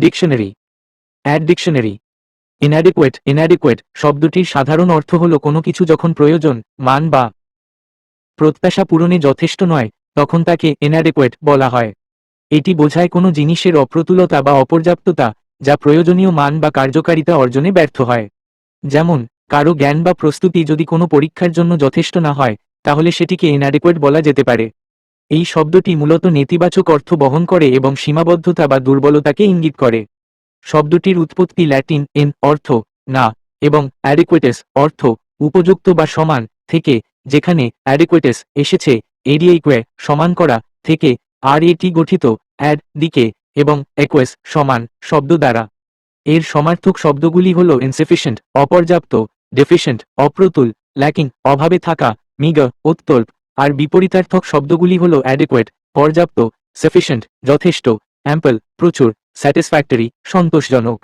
Dictionary add dictionary inadequate inadequate শব্দটির সাধারণ অর্থ হল কোনো কিছু যখন প্রয়োজন, মান বা প্রত্যাশা পূরণে যথেষ্ট নয়, তখন তাকে ইনঅ্যাডিকুয়েট বলা হয়। এটি বোঝায় কোনো জিনিসের অপ্রতুলতা বা অপর্যাপ্ততা, যা প্রয়োজনীয় মান বা কার্যকারিতা অর্জনে ব্যর্থ হয়। যেমন, কারও জ্ঞান বা প্রস্তুতি যদি কোনো পরীক্ষার জন্য যথেষ্ট না হয়, তাহলে সেটিকে ইনঅ্যাডিকুয়েট বলা যেতে পারে। এই শব্দটি মূলত নেতিবাচক অর্থ বহন করে এবং সীমাবদ্ধতা বা দুর্বলতাকে ইঙ্গিত করে। শব্দটির উৎপত্তি ল্যাটিন এন অর্থ না এবং অ্যাডিকুয়েটেস অর্থ উপযুক্ত বা সমান থেকে, যেখানে অ্যাডিকুয়েটেস এসেছে এডিএইকুয়ে সমান করা থেকে, আর এটি গঠিত, অ্যাড দিকে, এবং একুয়েস সমান শব্দ দ্বারা। এর সমার্থক শব্দগুলি হল ইনসেফিসিয়েন্ট অপর্যাপ্ত ডেফিসিয়েন্ট অপ্রতুল ল্যাকিং অভাবে থাকা মিগ উত্তল্প আর বিপরীতার্থক শব্দগুলি হল অ্যাডিকুয়েট পর্যাপ্ত সাফিসিয়েন্ট যথেষ্ট অ্যাম্পল প্রচুর স্যাটিসফ্যাক্টরি সন্তোষজনক।